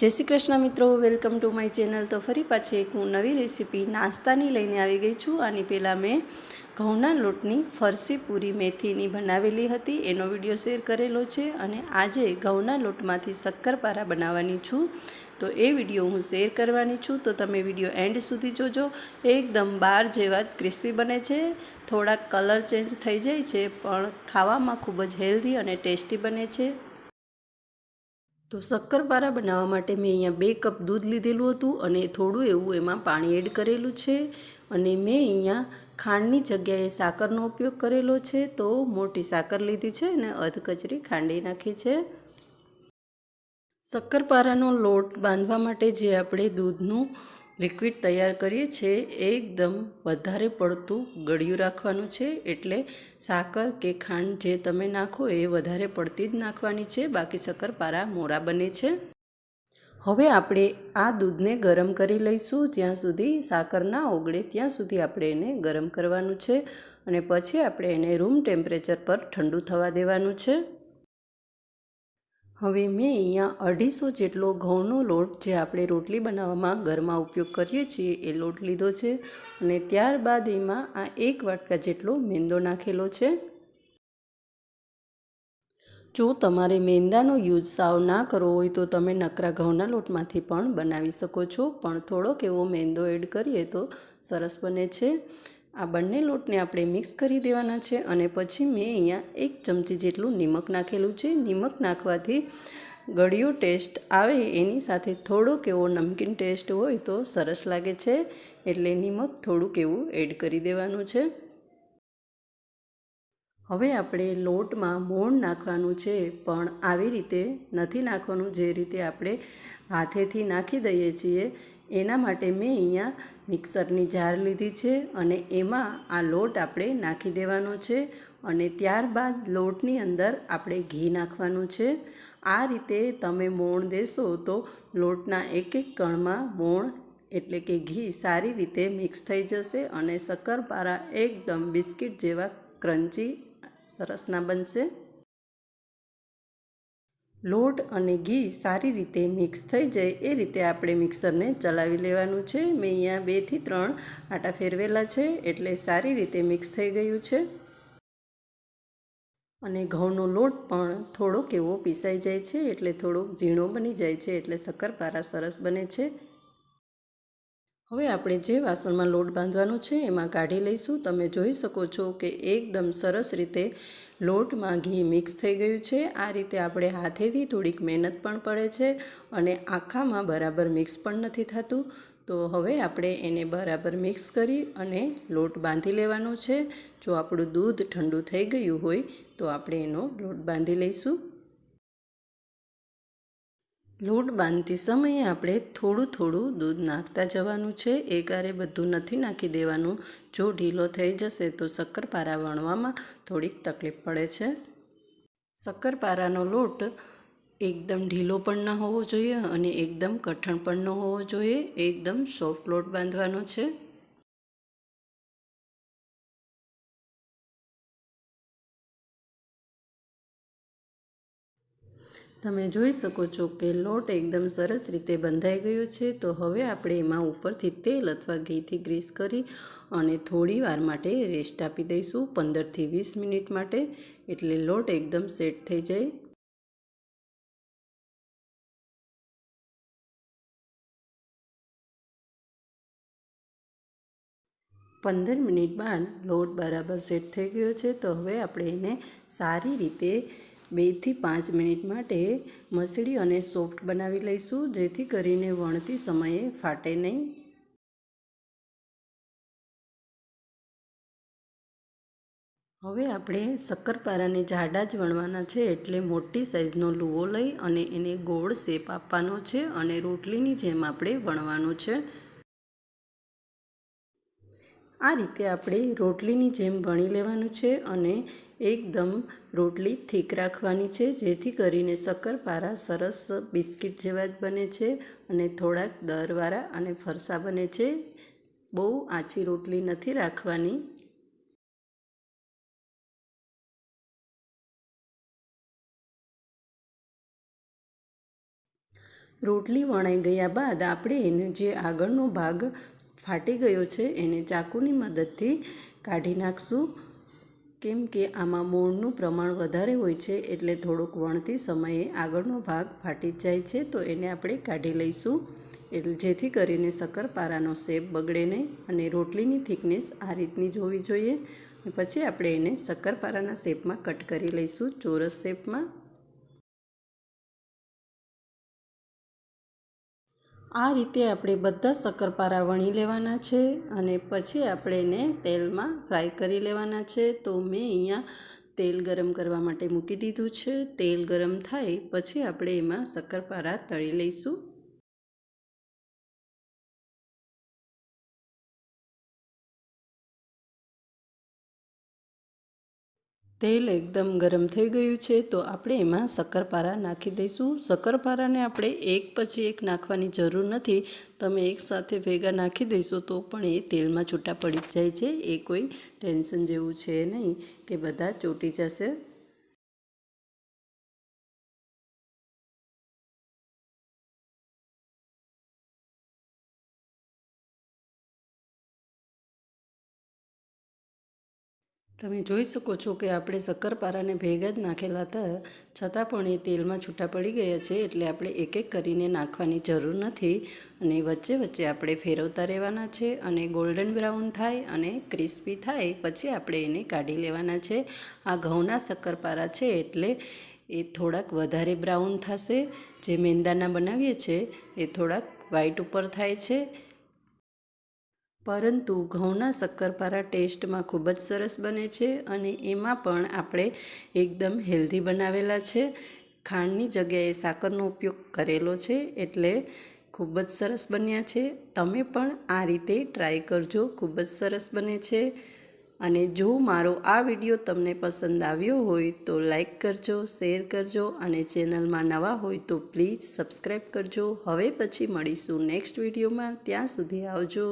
જય શ્રી કૃષ્ણ મિત્રો, welcome to my channel. તો ફરી પાછી એક હું નવી રેસીપી નાસ્તાની લઈને આવી ગઈ છું આની પહેલાં મેં ઘઉંના લોટની ફરસી પૂરી મેથીની બનાવેલી હતી. એનો વીડિયો શેર કરેલો છે અને આજે ઘઉંના લોટમાંથી શક્કરપારા બનાવવાની છું. તો એ વીડિયો હું શેર કરવાની છું. તો તમે વીડિયો એન્ડ સુધી જોજો. એકદમ બાર જેવા ક્રિસ્પી બને છે. થોડાક કલર ચેન્જ થઈ જાય છે, પણ ખાવામાં ખૂબ જ હેલ્ધી અને ટેસ્ટી બને છે. તો શક્કરપારા બનાવવા માટે મેં અહીંયા બે કપ દૂધ લીધેલું હતું અને થોડું એવું એમાં પાણી એડ કરેલું છે. અને મેં અહીંયા ખાંડની જગ્યાએ સાકરનો ઉપયોગ કરેલો છે. તો મોટી સાકર લીધી છે અને અધ કચરી ખાંડી નાખી છે. શક્કરપારાનો લોટ બાંધવા માટે જે આપણે દૂધનું લિક્વિડ તૈયાર કરીએ છીએ. એકદમ વધારે પડતું ગળ્યું રાખવાનું છે. એટલે સાકર કે ખાંડ જે તમે નાખો એ વધારે પડતી જ નાખવાની છે. બાકી શક્કરપારા મોરા બને છે. હવે આપણે આ દૂધને ગરમ કરી લઈશું. જ્યાં સુધી સાકર ના ઓગળે ત્યાં સુધી આપણે એને ગરમ કરવાનું છે. અને પછી આપણે એને રૂમ ટેમ્પરેચર પર ઠંડુ થવા દેવાનું છે. હવે મેં અહીંયા અઢીસો જેટલો ઘઉંનો લોટ જે આપણે રોટલી બનાવવામાં ઘરમાં ઉપયોગ કરીએ છીએ એ લોટ લીધો છે અને ત્યારબાદ એમાં આ એક વાટકા જેટલો મેંદો નાખેલો છે. જો તમારે મેંદાનો યુઝ સાવ ના કરવો હોય તો તમે નકરા ઘઉંના લોટમાંથી પણ બનાવી શકો છો, પણ થોડોક એવો મેંદો એડ કરીએ તો સરસ બને છે. આ બંને લોટને આપણે મિક્સ કરી દેવાના છે અને પછી મેં અહીંયા એક ચમચી જેટલું નિમક નાખેલું છે. નિમક નાખવાથી ગળ્યો ટેસ્ટ આવે એની સાથે થોડોક એવો નમકીન ટેસ્ટ હોય તો સરસ લાગે છે, એટલે નિમક થોડુંક એવું એડ કરી દેવાનું છે. હવે આપણે લોટમાં મોણ નાખવાનું છે, પણ આવી રીતે નથી નાખવાનું. જે રીતે આપણે હાથેથી નાખી દઈએ છીએ એના માટે મેં અહીંયા મિક્સરની જાર લીધી છે અને એમાં આ લોટ આપણે નાખી દેવાનો છે અને ત્યારબાદ લોટની અંદર આપણે ઘી નાખવાનું છે. આ રીતે તમે મોણ દેશો તો લોટના એક એક કણમાં મોણ એટલે કે ઘી સારી રીતે મિક્સ થઈ જશે અને શક્કરપારા એકદમ બિસ્કિટ જેવા ક્રન્ચી સરસના બનશે. લોટ અને ઘી સારી રીતે મિક્સ થઈ જાય એ રીતે આપણે મિક્સરને ચલાવી લેવાનું છે. મેં અહીંયા બેથી ત્રણ આટા ફેરવેલા છે એટલે સારી રીતે મિક્સ થઈ ગયું છે. અને ઘઉંનો લોટ પણ થોડોક એવો પીસાઈ જાય છે એટલે થોડોક ઝીણો બની જાય છે એટલે શક્કરપારા સરસ બને છે. હવે આપણે જે વાસણમાં લોટ બાંધવાનો છે એમાં કાઢી લઈશું. તમે જોઈ શકો છો કે એકદમ સરસ રીતે લોટમાં ઘી મિક્સ થઈ ગયું છે. આ રીતે આપણે હાથેથી થોડીક મહેનત પણ પડે છે અને આખામાં બરાબર મિક્સ પણ નથી થતું. તો હવે આપણે એને બરાબર મિક્સ કરી અને લોટ બાંધી લેવાનો છે. જો આપણું દૂધ ઠંડુ થઈ ગયું હોય તો આપણે એનો લોટ બાંધી લઈશું. લોટ બાંધતી સમયે આપણે થોડું થોડું દૂધ નાખતા જવાનું છે. એકારે બધું નથી નાખી દેવાનું. જો ઢીલો થઈ જશે તો શક્કરપારા વણવામાં થોડીક તકલીફ પડે છે. શક્કરપારાનો લોટ એકદમ ઢીલો પણ ન હોવો જોઈએ અને એકદમ કઠણ પણ ન હોવો જોઈએ. એકદમ સોફ્ટ લોટ બાંધવાનો છે. તમે જોઈ શકો છો કે લોટ એકદમ સરસ રીતે બંધાઈ ગયો છે. તો હવે આપણે એમાં ઉપરથી તેલ અથવા ઘીથી ગ્રીસ કરી અને થોડી વાર માટે રેસ્ટ આપી દઈશું પંદરથી વીસ મિનિટ માટે. એટલે લોટ એકદમ સેટ થઈ જાય. પંદર મિનિટ બાદ લોટ બરાબર સેટ થઈ ગયો છે. તો હવે આપણે એને સારી રીતે બેથી પાંચ મિનિટ માટે મસળી અને સોફ્ટ બનાવી લઈશું, જેથી કરીને વણતી સમયે ફાટે નહીં. હવે આપણે શક્કરપારાને જાડા જ વણવાના છે, એટલે મોટી સાઇઝનો લુવો લઈ અને એને ગોળ શેપ આપવાનો છે અને રોટલીની જેમ આપણે વણવાનું છે. આ રીતે આપણે રોટલીની જેમ વણી લેવાનું છે અને એકદમ રોટલી થીક રાખવાની છે, જેથી કરીને શક્કરપારા સરસ બિસ્કિટ જેવા જ બને છે અને થોડાક દરવાળા અને ફરસા બને છે. બહુ આછી રોટલી નથી રાખવાની. રોટલી વણાઈ ગયા બાદ આપણે એનો જે આગળનો ભાગ ફાટી ગયો છે, એને ચાકુની મદદથી કાઢી નાખશું. કેમ કે આમાં મૂળનું પ્રમાણ વધારે હોય છે એટલે થોડુંક વણતી સમયે આગળનો ભાગ ફાટી જાય છે, તો એને આપણે કાઢી લઈશું. એટલે જેથી કરીને શક્કરપારાનો શેપ બગડે નહીં અને રોટલીની થિકનેસ આ રીતની જ હોવી જોઈએ પછી આપણે એને શક્કરપારાના શેપમાં કટ કરી લઈશું, ચોરસ શેપમાં. આ રીતે આપણે બધા શક્કરપારા વણી લેવાના છે અને પછી આપણે એને તેલમાં ફ્રાય કરી લેવાના છે. તો મેં અહીંયા તેલ ગરમ કરવા માટે મૂકી દીધું છે. તેલ ગરમ થાય પછી આપણે એમાં શક્કરપારા તળી લઈશું. તેલ એકદમ ગરમ થઈ ગયું છે, તો આપણે એમાં શક્કરપારા નાખી દઈશું. શક્કરપારાને આપણે એક પછી એક નાખવાની જરૂર નથી. તમે એકસાથે ભેગા નાખી દઈશું, તો પણ એ તેલમાં છૂટા પડી જ જાય છે. એ કોઈ ટેન્શન જેવું છે નહીં કે બધા ચોટી જશે. તમે જોઈ શકો છો કે આપણે શક્કરપારાને ભેગા જ નાખેલા હતા, છતાં પણ એ તેલમાં છૂટા પડી ગયા છે એટલે આપણે એક એક કરીને નાખવાની જરૂર નથી અને વચ્ચે વચ્ચે આપણે ફેરવતા રહેવાના છે અને ગોલ્ડન બ્રાઉન થાય અને ક્રિસ્પી થાય, પછી આપણે એને કાઢી લેવાના છે. આ ઘઉંના શક્કરપારા છે એટલે એ થોડાક વધારે બ્રાઉન થશે. જે મેંદાના બનાવીએ છીએ એ થોડાક વ્હાઈટ ઉપર થાય છે. પરંતુ ઘઉંના શક્કરપારા ટેસ્ટમાં ખૂબ જ સરસ બને છે અને એમાં પણ આપણે એકદમ હેલ્ધી બનાવેલા છે. ખાંડની જગ્યાએ સાકરનો ઉપયોગ કરેલો છે એટલે ખૂબ જ સરસ બન્યા છે. તમે પણ આ રીતે ટ્રાય કરજો, ખૂબ જ સરસ બને છે. અને જો મારો આ વીડિયો તમને પસંદ આવ્યો હોય તો લાઈક કરજો, શેર કરજો અને ચેનલમાં નવા હોય તો પ્લીઝ સબસ્ક્રાઈબ કરજો. હવે પછી મળીશું નેક્સ્ટ વિડીયોમાં. ત્યાં સુધી આવજો.